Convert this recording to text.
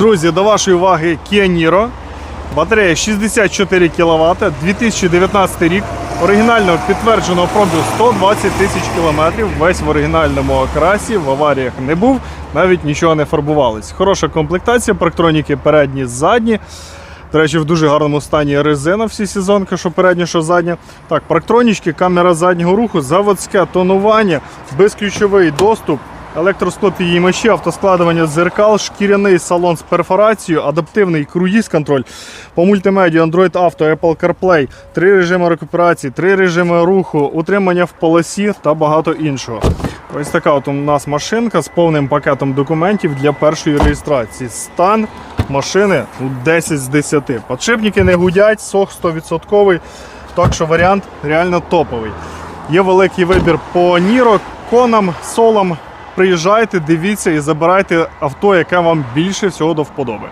Друзі, до вашої уваги Kia Niro. Батарея 64 кВт, 2019 рік. Оригінального підтвердженого пробігу 120 тисяч кілометрів. Весь в оригінальному окрасі, в аваріях не був, навіть нічого не фарбувалось. Хороша комплектація, парктроніки передні, задні. До речі, в дуже гарному стані резина всі сезонки, що передня, що задня. Так, парктронічки, камера заднього руху, заводське тонування, безключовий доступ, електросклопідіймачі, автоскладування дзеркал, шкіряний салон з перфорацією, адаптивний круїз-контроль по мультимедію Android Auto, Apple CarPlay, три режими рекуперації, три режими руху, утримання в полосі та багато іншого. Ось така от у нас машинка з повним пакетом документів для першої реєстрації. Стан машини ну, 10 з 10. Подшипники не гудять, сох 100%. Так що варіант реально топовий. Є великий вибір по Ніро, конам, солам. Приїжджайте, дивіться і забирайте авто, яке вам більше всього до вподоби.